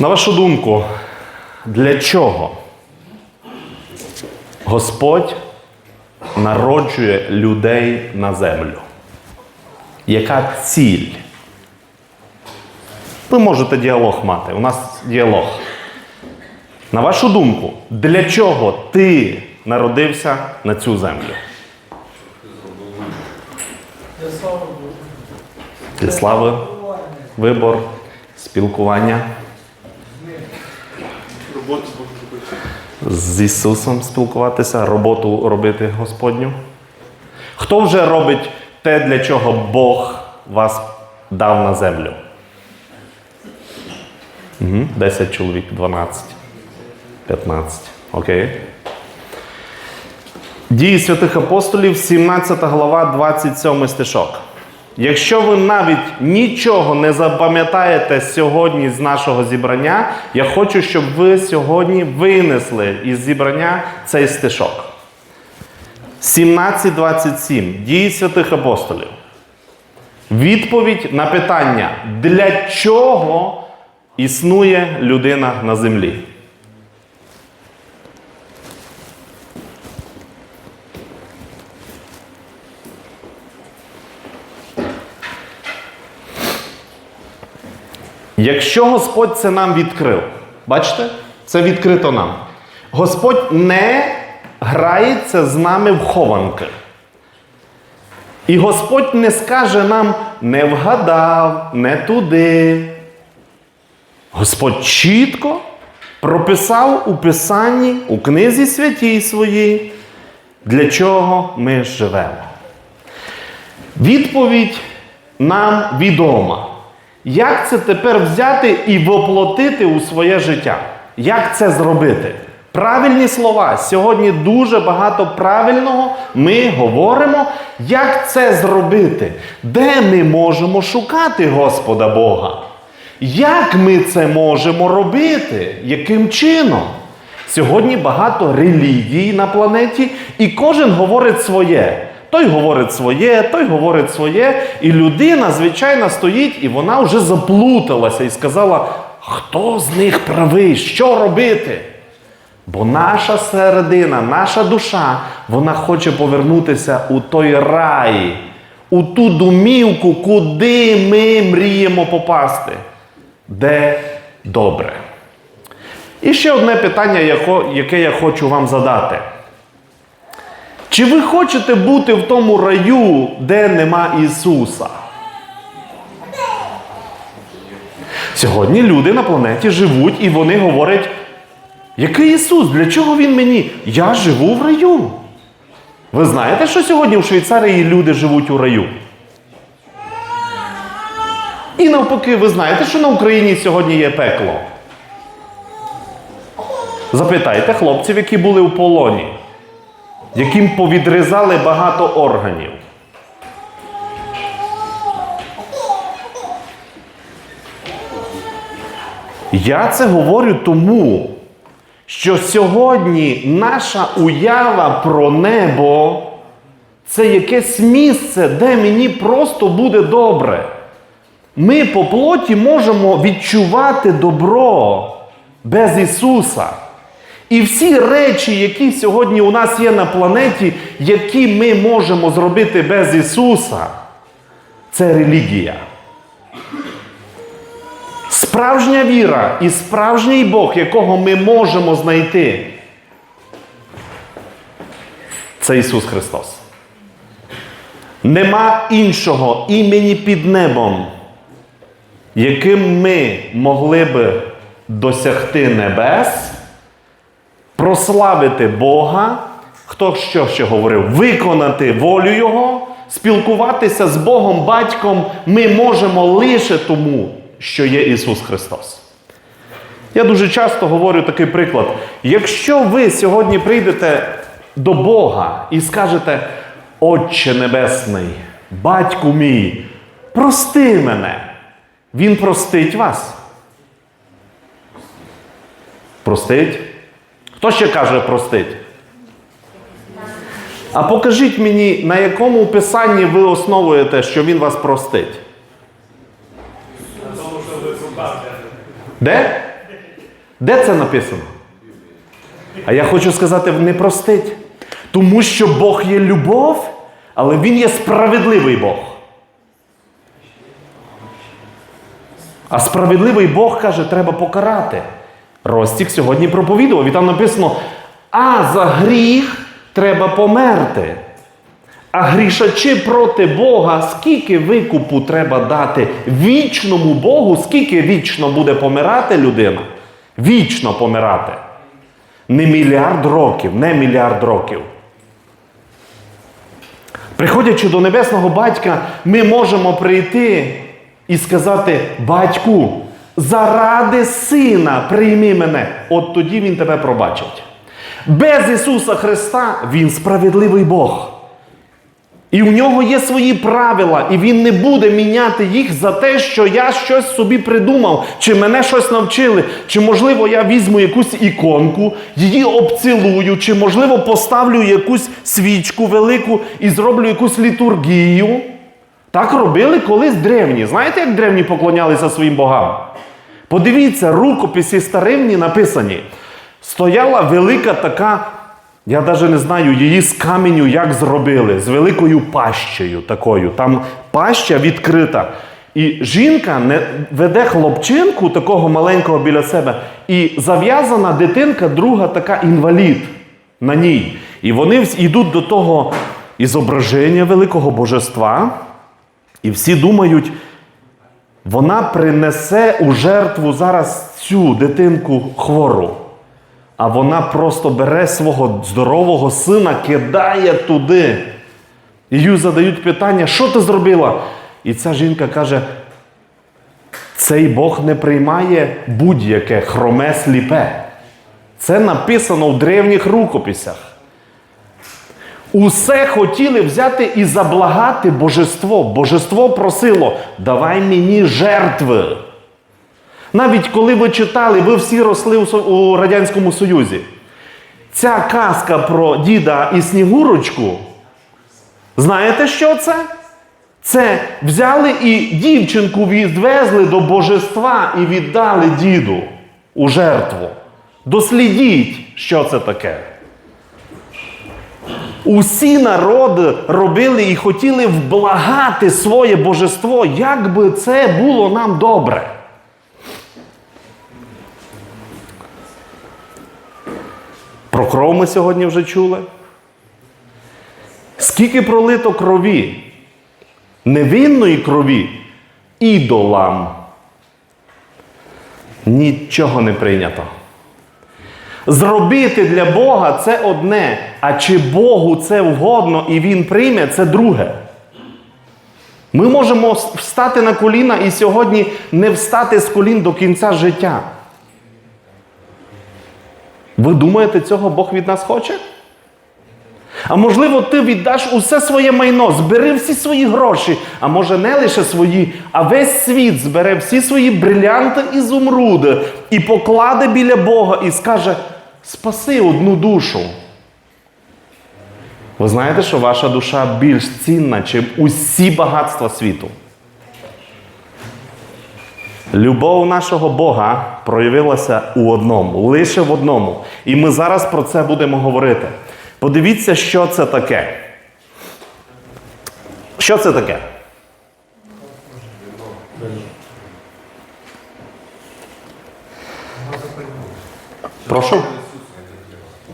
На вашу думку, для чого Господь народжує людей на землю? Яка ціль? Ви можете діалог мати. У нас діалог. На вашу думку, для чого ти народився на цю землю? Для слави, вибор, спілкування. З Ісусом спілкуватися, роботу робити Господню. Хто вже робить те, для чого Бог вас дав на землю? Угу. 10 чоловік, 12, 15. Окей. Дії святих апостолів, 17 глава, 27 стишок. Якщо ви навіть нічого не запам'ятаєте сьогодні з нашого зібрання, я хочу, щоб ви сьогодні винесли із зібрання цей стишок. 17.27. Дії святих апостолів. Відповідь на питання, для чого існує людина на землі? Якщо Господь це нам відкрив, бачите, це відкрито нам. Господь не грається з нами в хованки. І Господь не скаже нам не вгадав, не туди. Господь чітко прописав у Писанні, у книзі святій своїй, для чого ми живемо. Відповідь нам відома. Як це тепер взяти і воплотити у своє життя? Як це зробити? Правильні слова. Сьогодні дуже багато правильного ми говоримо. Як це зробити? Де ми можемо шукати Господа Бога? Як ми це можемо робити? Яким чином? Сьогодні багато релігій на планеті, і кожен говорить своє. Той говорить своє, той говорить своє, і людина, звичайно, стоїть, і вона вже заплуталася і сказала, хто з них правий, що робити? Бо наша середина, наша душа, вона хоче повернутися у той рай, у ту домівку, куди ми мріємо попасти, де добре. І ще одне питання, яке я хочу вам задати. Чи ви хочете бути в тому раю, де нема Ісуса? Сьогодні люди на планеті живуть і вони говорять, який Ісус? Для чого Він мені? Я живу в раю. Ви знаєте, що сьогодні в Швейцарії люди живуть у раю? І навпаки, ви знаєте, що на Україні сьогодні є пекло? Запитайте хлопців, які були у полоні яким повідрізали багато органів. Я це говорю тому, що сьогодні наша уява про небо це якесь місце, де мені просто буде добре. Ми по плоті можемо відчувати добро без Ісуса. І всі речі, які сьогодні у нас є на планеті, які ми можемо зробити без Ісуса, це релігія. Справжня віра і справжній Бог, якого ми можемо знайти, це Ісус Христос. Нема іншого імені під небом, яким ми могли би досягти небес прославити Бога, хто що ще говорив, виконати волю Його, спілкуватися з Богом Батьком ми можемо лише тому, що є Ісус Христос. Я дуже часто говорю такий приклад. Якщо ви сьогодні прийдете до Бога і скажете, Отче Небесний, Батьку мій, прости мене, Він простить вас. Простить? Хто ще каже простить? А покажіть мені, на якому писанні ви основуєте, що він вас простить? Де? Де це написано? А я хочу сказати, не простить. Тому що Бог є любов, але Він є справедливий Бог. А справедливий Бог каже, треба покарати. Ростік сьогодні проповідував, і там написано: а за гріх треба померти. А грішачи проти Бога, скільки викупу треба дати вічному Богу, скільки вічно буде помирати людина? Вічно помирати. Не мільярд років, не мільярд років. Приходячи до небесного батька, ми можемо прийти і сказати: Батьку, заради сина прийми мене. От тоді він тебе пробачить. Без Ісуса Христа Він справедливий Бог. І в нього є свої правила, і він не буде міняти їх за те, що я щось собі придумав, чи мене щось навчили, чи, можливо, я візьму якусь іконку, її обцілую, чи, можливо, поставлю якусь свічку велику і зроблю якусь літургію. Так робили колись древні. Знаєте, як древні поклонялися своїм богам? Подивіться, рукописи старинні написані. Стояла велика така. Я навіть не знаю її з каменю як зробили, з великою пащею такою. Там паща відкрита. І жінка не веде хлопчинку такого маленького біля себе, і зав'язана дитинка, друга така інвалід на ній. І вони йдуть до того ізображення великого божества, і всі думають, вона принесе у жертву зараз цю дитинку хвору. А вона просто бере свого здорового сина, кидає туди. І їй задають питання, що ти зробила? І ця жінка каже: цей Бог не приймає будь-яке хроме сліпе. Це написано в древніх рукописях. Усе хотіли взяти і заблагати божество. Божество просило, давай мені жертви. Навіть коли ви читали, ви всі росли у Радянському Союзі. Ця казка про діда і Снігурочку. Знаєте, що це? Це взяли і дівчинку відвезли до божества і віддали діду у жертву. Дослідіть, що це таке. Усі народи робили і хотіли вблагати своє божество, як би це було нам добре. Про кров ми сьогодні вже чули. Скільки пролито крові, невинної крові ідолам. Нічого не прийнято. Зробити для Бога це одне, а чи Богу це вгодно і Він прийме це друге. Ми можемо встати на коліна і сьогодні не встати з колін до кінця життя. Ви думаєте, цього Бог від нас хоче? А можливо, ти віддаш усе своє майно, збери всі свої гроші, а може не лише свої, а весь світ збере всі свої брилянти і зумруди і покладе біля Бога і скаже: спаси одну душу. Ви знаєте, що ваша душа більш цінна, ніж усі багатства світу. Любов нашого Бога проявилася у одному, лише в одному. І ми зараз про це будемо говорити. Подивіться, що це таке. Що це таке? Прошу?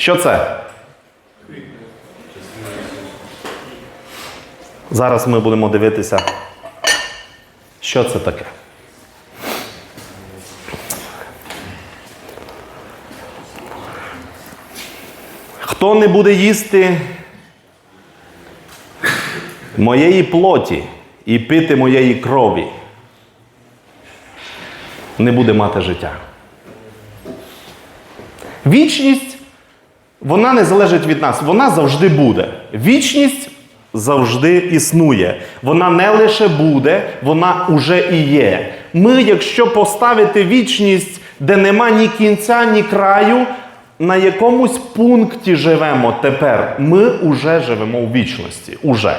Що це? Зараз ми будемо дивитися, що це таке. Хто не буде їсти моєї плоті і пити моєї крові, не буде мати життя. Вічність, вона не залежить від нас, вона завжди буде. Вічність завжди існує. Вона не лише буде, вона уже і є. Ми, якщо поставити вічність, де нема ні кінця, ні краю, на якомусь пункті живемо тепер. Ми уже живемо у вічності. Уже.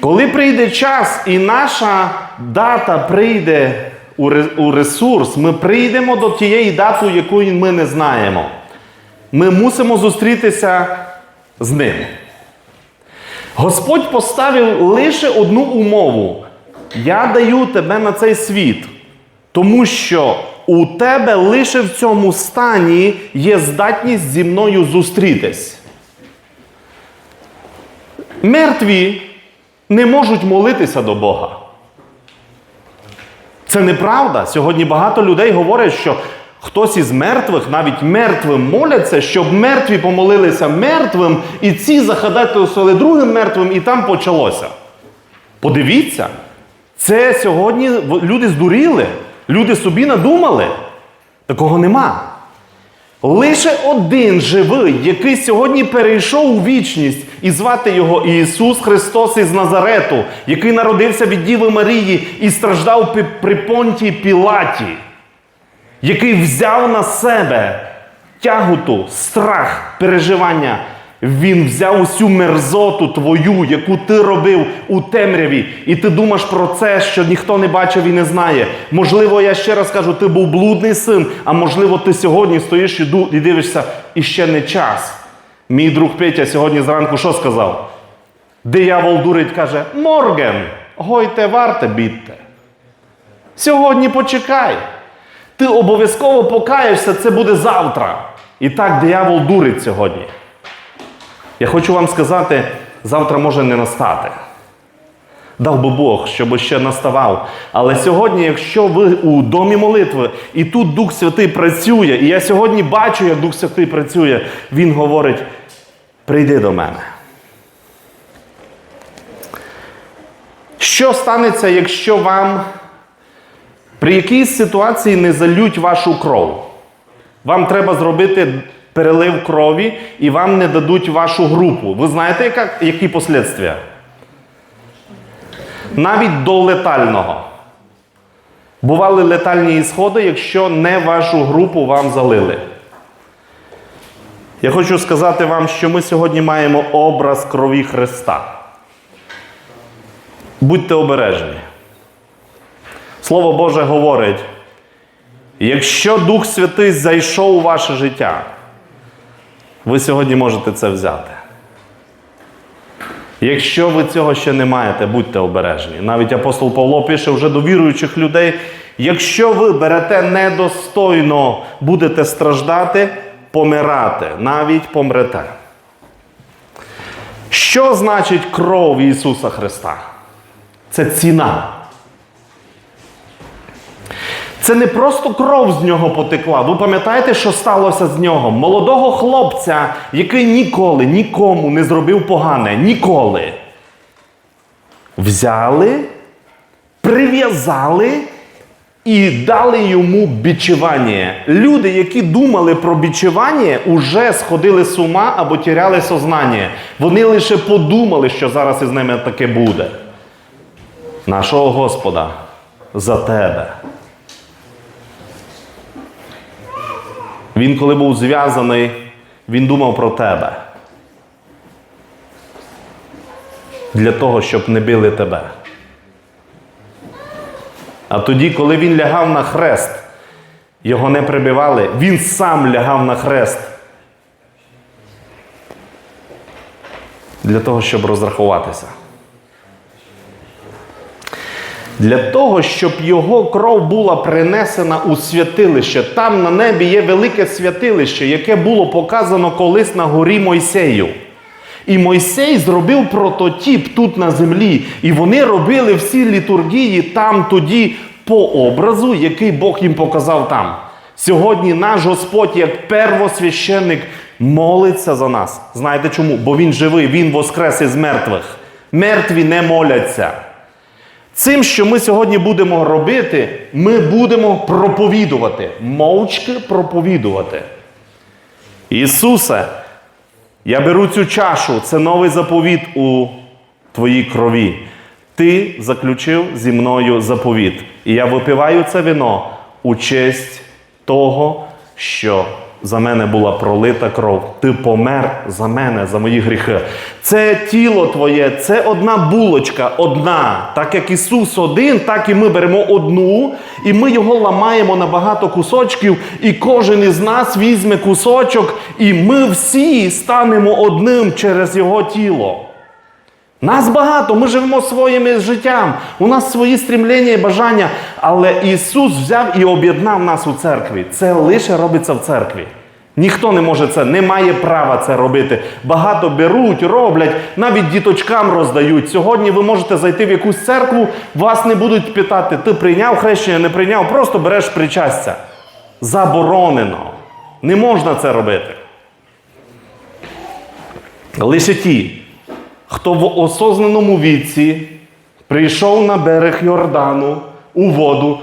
Коли прийде час і наша дата прийде у ресурс, ми прийдемо до тієї дати, якої ми не знаємо. Ми мусимо зустрітися з ним. Господь поставив лише одну умову: я даю тебе на цей світ, тому що у тебе лише в цьому стані є здатність зі мною зустрітись. Мертві не можуть молитися до Бога. Це неправда. Сьогодні багато людей говорять, що хтось із мертвих, навіть мертвим моляться, щоб мертві помолилися мертвим, і ці захадательствували другим мертвим, і там почалося. Подивіться, це сьогодні люди здуріли, люди собі надумали. Такого нема. Лише один живий, який сьогодні перейшов у вічність, і звати його Ісус Христос із Назарету, який народився від Діви Марії і страждав при понтії Пілаті, який взяв на себе тягуту, страх, переживання. Він взяв усю мерзоту твою, яку ти робив у темряві, і ти думаєш про це, що ніхто не бачив і не знає. Можливо, я ще раз кажу, ти був блудний син, а можливо, ти сьогодні стоїш і дивишся, і ще не час. Мій друг Петя сьогодні зранку що сказав? Диявол дурить, каже: Морген, гойте варте бідте. Сьогодні почекай. Ти обов'язково покаєшся, це буде завтра. І так диявол дурить сьогодні. Я хочу вам сказати, завтра може не настати. Дав би Бог, щоб ще наставав. Але сьогодні, якщо ви у домі молитви, і тут Дух Святий працює, і я сьогодні бачу, як Дух Святий працює, Він говорить: прийди до мене. Що станеться, якщо вам при якійсь ситуації не залють вашу кров? Вам треба зробити перелив крові і вам не дадуть вашу групу. Ви знаєте, яка, які послідствия? Навіть до летального. Бували летальні ісходи, якщо не вашу групу вам залили. Я хочу сказати вам, що ми сьогодні маємо образ крові Христа. Будьте обережні. Слово Боже говорить, якщо Дух Святий зайшов у ваше життя, ви сьогодні можете це взяти. Якщо ви цього ще не маєте, будьте обережні. Навіть апостол Павло пише вже до віруючих людей: якщо ви берете недостойно, будете страждати, помирати, навіть помрете. Що значить кров Ісуса Христа? Це ціна. Це не просто кров з нього потекла. Ви пам'ятаєте, що сталося з нього? Молодого хлопця, який ніколи нікому не зробив погане. Ніколи. Взяли, прив'язали і дали йому бічування. Люди, які думали про бічування, уже сходили з ума або тіряли сознання. Вони лише подумали, що зараз із ними таке буде. Нашого Господа за тебе. Він, коли був зв'язаний, він думав про тебе. Для того, щоб не били тебе. А тоді, коли він лягав на хрест, його не прибивали, він сам лягав на хрест. Для того, щоб розрахуватися. Для того, щоб його кров була принесена у святилище. Там на небі є велике святилище, яке було показано колись на горі Мойсею. І Мойсей зробив прототіп тут на землі. І вони робили всі літургії там тоді по образу, який Бог їм показав там. Сьогодні наш Господь, як первосвященник, молиться за нас. Знаєте чому? Бо Він живий, Він воскрес із мертвих. Мертві не моляться. Цим, що ми сьогодні будемо робити, ми будемо проповідувати, мовчки проповідувати. Ісусе, я беру цю чашу, це новий заповіт у твоїй крові. Ти заключив зі мною заповіт. І я випиваю це вино у честь того, що за мене була пролита кров. Ти помер за мене, за мої гріхи. Це тіло твоє, це одна булочка, одна. Так як Ісус один, так і ми беремо одну, і ми його ламаємо на багато кусочків, і кожен із нас візьме кусочок, і ми всі станемо одним через Його тіло. Нас багато, ми живемо своїм життям, у нас свої стрімлення і бажання, але Ісус взяв і об'єднав нас у церкві. Це лише робиться в церкві. Ніхто не може це, не має права це робити. Багато беруть, роблять, навіть діточкам роздають. Сьогодні ви можете зайти в якусь церкву, вас не будуть питати, ти прийняв хрещення, не прийняв, просто береш причастя. Заборонено. Не можна це робити. Лише ті, хто в осознаному віці прийшов на берег Йордану у воду.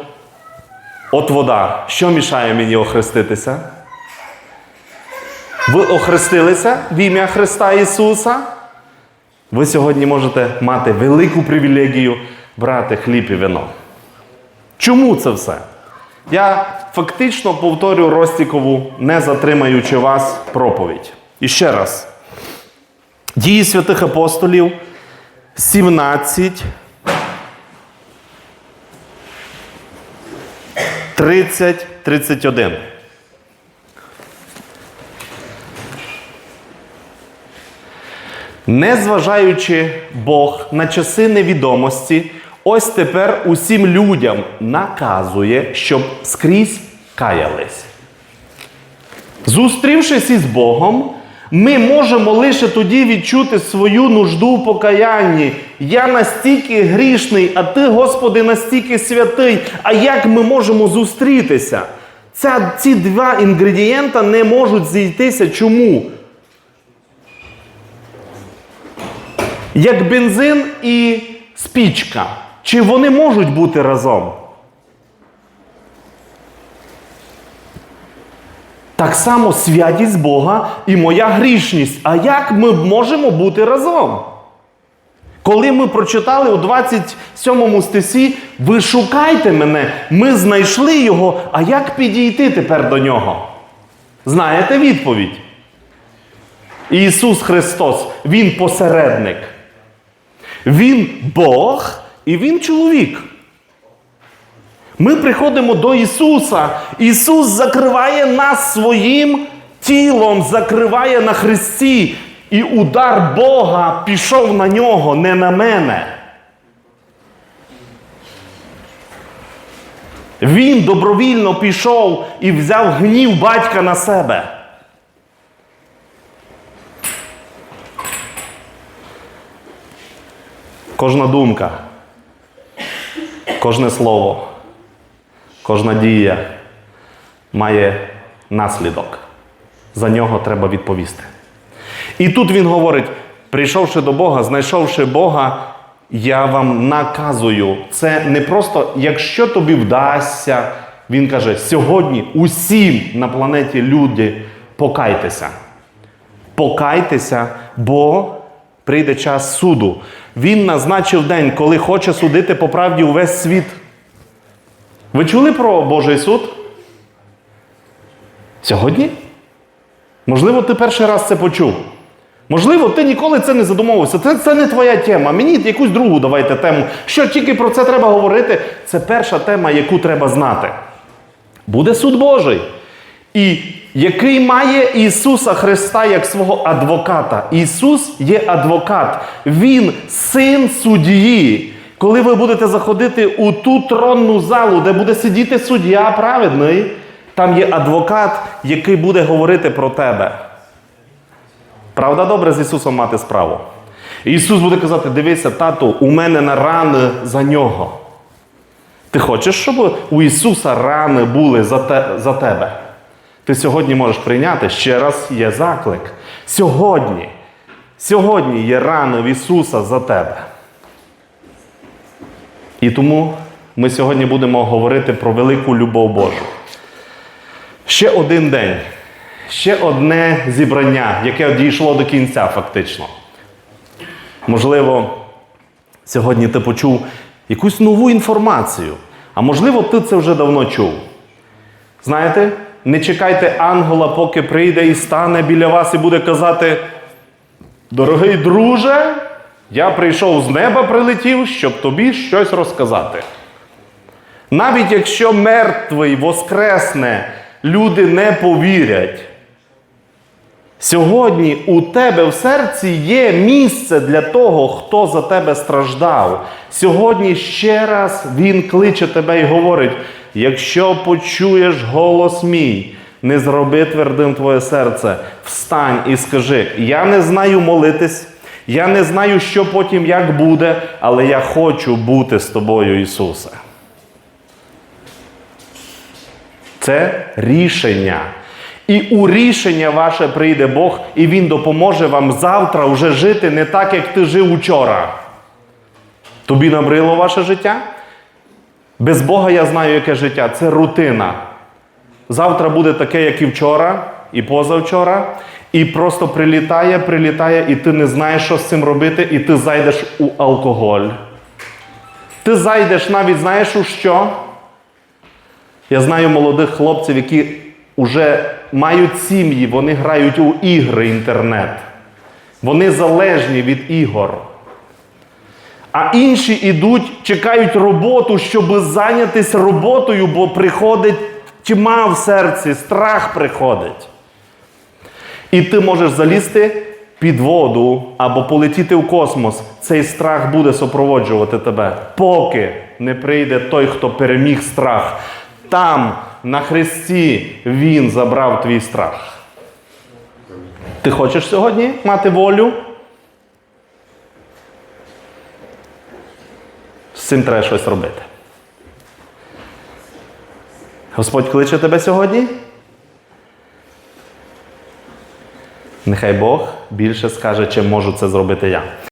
От вода. Що мішає мені охреститися? Ви охрестилися в ім'я Христа Ісуса? Ви сьогодні можете мати велику привілегію брати хліб і вино. Чому це все? Я фактично повторю Ростікову, не затримаючи вас проповідь. І ще раз. Дії святих апостолів 17. 30, 31. Незважаючи Бог на часи невідомості, ось тепер усім людям наказує, щоб скрізь каялись. Зустрівшись із Богом, ми можемо лише тоді відчути свою нужду в покаянні. Я настільки грішний, а ти, Господи, настільки святий. А як ми можемо зустрітися? Ця, ці два інгредієнта не можуть зійтися. Чому? Як бензин і спічка. Чи вони можуть бути разом? Так само святість Бога і моя грішність. А як ми можемо бути разом? Коли ми прочитали у 27 стисі, ви шукайте мене, ми знайшли його, а як підійти тепер до нього? Знаєте відповідь? Ісус Христос, Він посередник. Він Бог і Він чоловік. Ми приходимо до Ісуса. Ісус закриває нас своїм тілом, закриває на Христі. І удар Бога пішов на нього, не на мене. Він добровільно пішов і взяв гнів батька на себе. Кожна думка, кожне слово, кожна дія має наслідок. За нього треба відповісти. І тут він говорить: прийшовши до Бога, знайшовши Бога, я вам наказую. Це не просто, якщо тобі вдасться, він каже, сьогодні усім на планеті люди покайтеся. Покайтеся, бо прийде час суду. Він назначив день, коли хоче судити по правді увесь світ. Ви чули про Божий суд? Сьогодні? Можливо, ти перший раз це почув. Можливо, ти ніколи це не задумувався. Це, це не твоя тема. Мені якусь другу давайте тему. Що тільки про це треба говорити, це перша тема, яку треба знати. Буде суд Божий. І який має Ісуса Христа як свого адвоката. Ісус є адвокат, Він син судді. Коли ви будете заходити у ту тронну залу, де буде сидіти суддя праведний, там є адвокат, який буде говорити про тебе. Правда, добре з Ісусом мати справу. І Ісус буде казати: дивися, тату, у мене на рани за нього. Ти хочеш, щоб у Ісуса рани були за, те, за тебе? Ти сьогодні можеш прийняти ще раз є заклик. Сьогодні, сьогодні є рани в Ісуса за тебе. І тому ми сьогодні будемо говорити про велику любов Божу. Ще один день, ще одне зібрання, яке дійшло до кінця, фактично. Можливо, сьогодні ти почув якусь нову інформацію, а можливо, ти це вже давно чув. Знаєте, Не чекайте ангела, поки прийде і стане біля вас і буде казати: Дорогий друже, я прийшов з неба, прилетів, щоб тобі щось розказати. Навіть якщо мертвий воскресне, люди не повірять. Сьогодні у тебе в серці є місце для того, хто за тебе страждав. Сьогодні ще раз Він кличе тебе і говорить: якщо почуєш голос мій, не зроби твердим твоє серце, встань і скажи: Я не знаю молитись, я не знаю, що потім як буде, але я хочу бути з тобою, Ісусе. Це рішення. І у рішення ваше прийде Бог, і Він допоможе вам завтра вже жити не так, як ти жив учора. Тобі набрило ваше життя? Без Бога я знаю, яке життя. Це рутина. Завтра буде таке, як і вчора, і позавчора. І просто прилітає, прилітає, і ти не знаєш, що з цим робити, і ти зайдеш у алкоголь. Ти зайдеш навіть, знаєш у що? Я знаю молодих хлопців, які вже мають сім'ї, вони грають у ігри інтернет. Вони залежні від ігор. А інші ідуть, чекають роботу, щоб зайнятися роботою, бо приходить тьма в серці, страх приходить. І ти можеш залізти під воду або полетіти в космос. Цей страх буде супроводжувати тебе, поки не прийде той, хто переміг страх. Там, на хресті, Він забрав твій страх. Ти хочеш сьогодні мати волю? З цим треба щось робити. Господь кличе тебе сьогодні? Нехай Бог більше скаже, чим можу це зробити я.